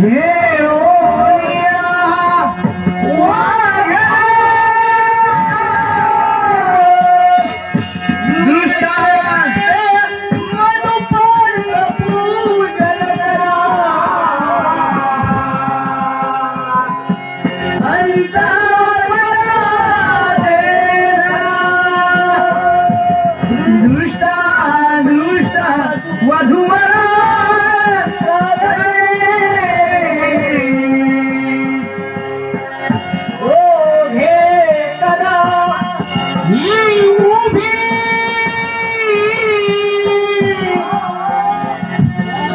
Yeah.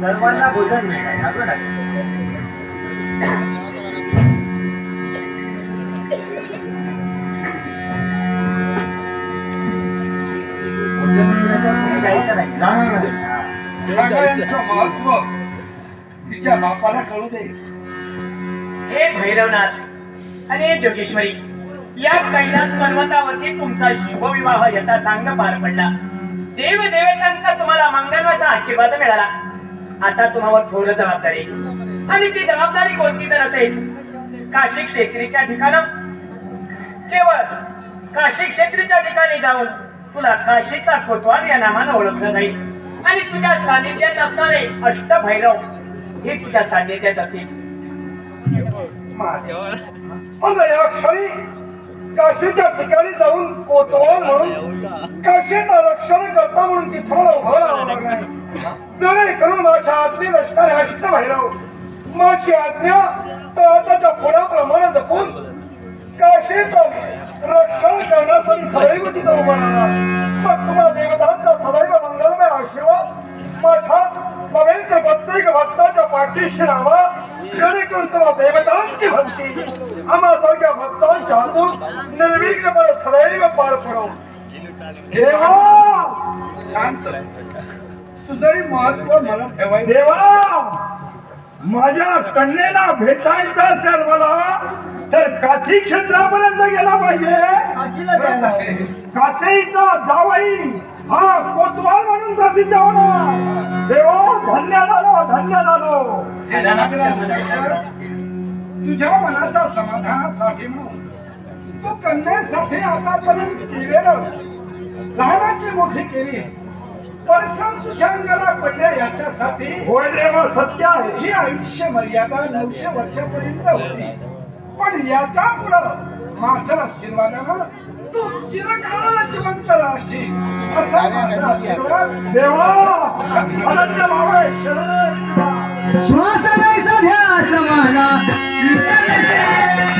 सर्वांना भोजन महत्त्व तिच्या बापाला कळू दे हे भैरवनाथ आणि हे जोगेश्वरी या कैलास पर्वतावरती तुमचा शुभविवाह यथा सांग पार पडला. देव देवतांचा तुम्हाला मंगलवाचा आशीर्वाद मिळाला. आता तुम्हावर थोर जबाबदारी. आणि ती जबाबदारी कोणती तर असेल? काशी क्षेत्रीच्या ठिकाणं. केवळ काशी क्षेत्रीच्या ठिकाणी जाऊन तुला काशीचा कोतवाल या नावानं ओळखलं जाईल. आणि तुझ्या सानिध्यात असणारे अष्टभैरव हे तुझ्या सानिध्यात क्षणी काशीच्या ठिकाणी जाऊन कोतवाल म्हणून काशीचं रक्षण करता म्हणून तिथं उभं राहावं लागणार जरे करून माझ्या अष्ट भैरव माझी आज्ञा तर त्याच्या जपून काशीचं रक्षण करण्यासाठी सदैव तिथं उभा राहणार मग तुम्हा देवतांचा सदैव मंगलमय आशीर्वाद माझ्या पवित्र प्रत्येक भक्ताच्या पाठीशी राहावा जेणेकरून तुम्हा देवतांची भक्ती आम्हासारख्या भक्तांच्या हातून निर्विघ्नपणे सदैव पार पडव. देवा! शांत तुझंही महत्त्व मला ठेवायचं. देवा माझ्या कन्येला भेटायचं असेल मला तर काशी क्षेत्रापर्यंत गेला पाहिजे. काशीचा जावई हा कोतवाल म्हणून प्रसिद्ध होणार. देवा धन्य झालो धन्य झालो तुझ्या मनाच्या समाधानासाठी म्हणून तू कन्यासाठी आतापर्यंत केलेलं लहानाची मोठी केली. परिश्रम तुझ्या अंगाला पडल्या याच्यासाठी होय देवा सत्य आहे. ही आयुष्य मर्यादा नऊशे वर्षापर्यंत होती. पण याच्या पुढं माझ्या आशीर्वादानं तू चिरकाळ जिवंत राहशील. असा माझा आशीर्वाद. देवा! अनंत भावे शरण श्वास नाही सध्या समाना विठ्ठल